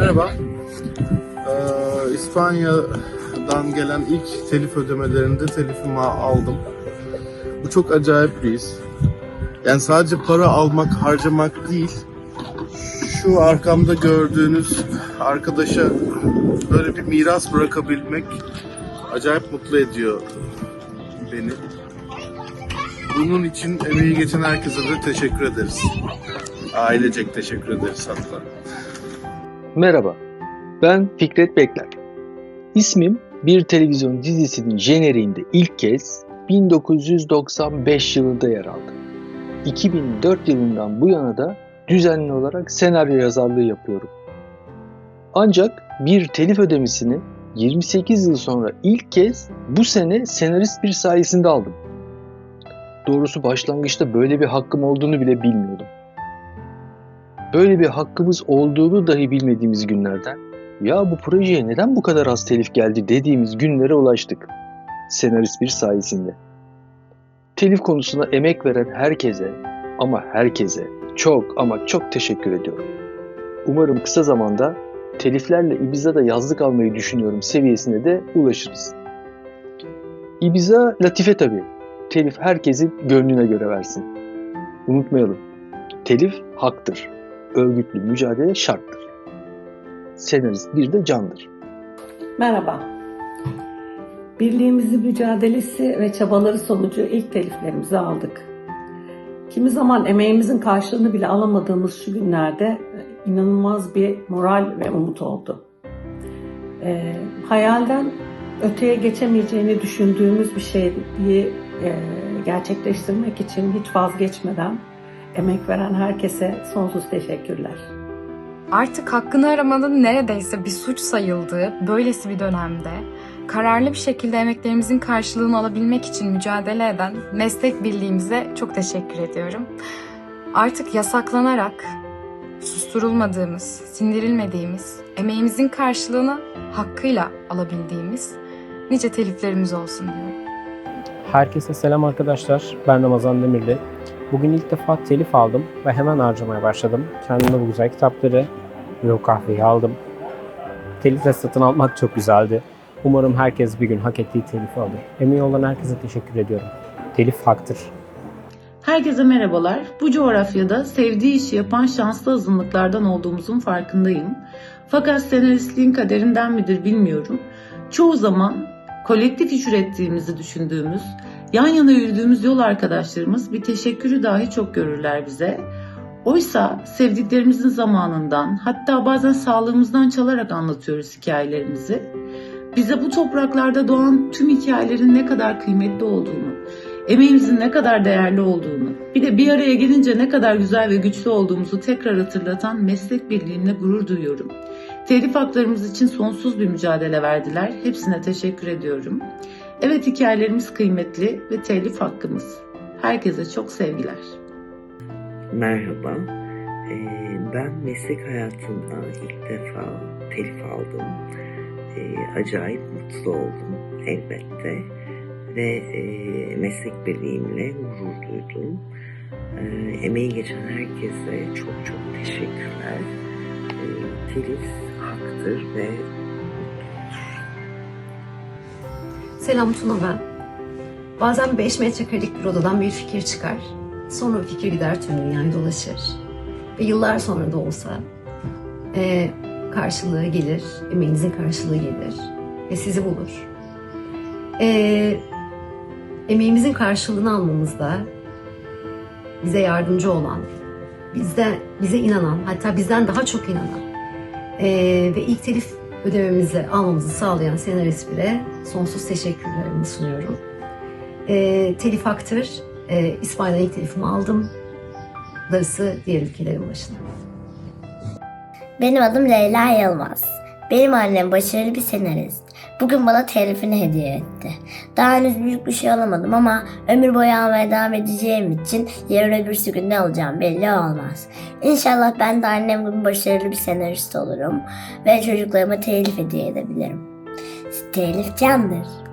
Merhaba. Ee, İspanya'dan gelen ilk telif ödemelerinde telifimi aldım. Bu çok acayip bir his. Yani sadece para almak, harcamak değil. Şu arkamda gördüğünüz arkadaşa böyle bir miras bırakabilmek acayip mutlu ediyor beni. Bunun için emeği geçen herkese de teşekkür ederiz. Ailecek teşekkür ederiz hatta. Merhaba, ben Fikret Bekler. İsmim bir televizyon dizisinin jeneriğinde ilk kez 1995 yılında yer aldı. 2004 yılından bu yana da düzenli olarak senaryo yazarlığı yapıyorum. Ancak bir telif ödemesini 28 yıl sonra ilk kez bu sene senarist bir sayesinde aldım. Doğrusu başlangıçta böyle bir hakkım olduğunu bile bilmiyordum böyle bir hakkımız olduğunu dahi bilmediğimiz günlerden ya bu projeye neden bu kadar az telif geldi dediğimiz günlere ulaştık. Senarist bir sayesinde. Telif konusuna emek veren herkese ama herkese çok ama çok teşekkür ediyorum. Umarım kısa zamanda teliflerle Ibiza'da yazlık almayı düşünüyorum seviyesine de ulaşırız. Ibiza latife tabii. Telif herkesin gönlüne göre versin. Unutmayalım. Telif haktır örgütlü mücadele şarttır. Senarist bir de candır. Merhaba. Birliğimizi mücadelesi ve çabaları sonucu ilk teliflerimizi aldık. Kimi zaman emeğimizin karşılığını bile alamadığımız şu günlerde e, inanılmaz bir moral ve umut oldu. Ee, hayalden öteye geçemeyeceğini düşündüğümüz bir şeyi e, gerçekleştirmek için hiç vazgeçmeden emek veren herkese sonsuz teşekkürler. Artık hakkını aramanın neredeyse bir suç sayıldığı böylesi bir dönemde kararlı bir şekilde emeklerimizin karşılığını alabilmek için mücadele eden meslek birliğimize çok teşekkür ediyorum. Artık yasaklanarak susturulmadığımız, sindirilmediğimiz, emeğimizin karşılığını hakkıyla alabildiğimiz nice teliflerimiz olsun diyorum. Herkese selam arkadaşlar. Ben Ramazan Demirli. Bugün ilk defa telif aldım ve hemen harcamaya başladım. Kendime bu güzel kitapları ve o kahveyi aldım. Telifle satın almak çok güzeldi. Umarım herkes bir gün hak ettiği telifi alır. Emeği olan herkese teşekkür ediyorum. Telif haktır. Herkese merhabalar. Bu coğrafyada sevdiği işi yapan şanslı azınlıklardan olduğumuzun farkındayım. Fakat senaristliğin kaderinden midir bilmiyorum. Çoğu zaman kolektif iş ürettiğimizi düşündüğümüz, yan yana yürüdüğümüz yol arkadaşlarımız bir teşekkürü dahi çok görürler bize. Oysa sevdiklerimizin zamanından, hatta bazen sağlığımızdan çalarak anlatıyoruz hikayelerimizi. Bize bu topraklarda doğan tüm hikayelerin ne kadar kıymetli olduğunu, emeğimizin ne kadar değerli olduğunu, bir de bir araya gelince ne kadar güzel ve güçlü olduğumuzu tekrar hatırlatan meslek birliğimle gurur duyuyorum. Telif haklarımız için sonsuz bir mücadele verdiler. Hepsine teşekkür ediyorum. Evet hikayelerimiz kıymetli ve telif hakkımız. Herkese çok sevgiler. Merhaba. Ee, ben meslek hayatımda ilk defa telif aldım. Ee, acayip mutlu oldum elbette. Ve e, meslek birliğimle gurur duydum. Ee, emeği geçen herkese çok çok teşekkürler. Ee, telif haktır ve Selam Tuna ben. Bazen 5 metrekarelik bir odadan bir fikir çıkar. Sonra o fikir gider tüm dünyayı dolaşır. Ve yıllar sonra da olsa e, karşılığı gelir, emeğinizin karşılığı gelir ve sizi bulur. E, emeğimizin karşılığını almamızda bize yardımcı olan, bizde bize inanan, hatta bizden daha çok inanan e, ve ilk telif ödememizi almamızı sağlayan senarist bile sonsuz teşekkürlerimi sunuyorum. E, telif haktır. E, İspanya'dan ilk telifimi aldım. Darısı diğer ülkelerin başına. Benim adım Leyla Yılmaz. Benim annem başarılı bir senarist. Bugün bana telifini hediye etti. Daha henüz büyük bir şey alamadım ama ömür boyu almaya devam edeceğim için yarın öbürsü gün ne alacağım belli olmaz. İnşallah ben de annem gibi başarılı bir senarist olurum ve çocuklarıma telif hediye edebilirim. Telif candır.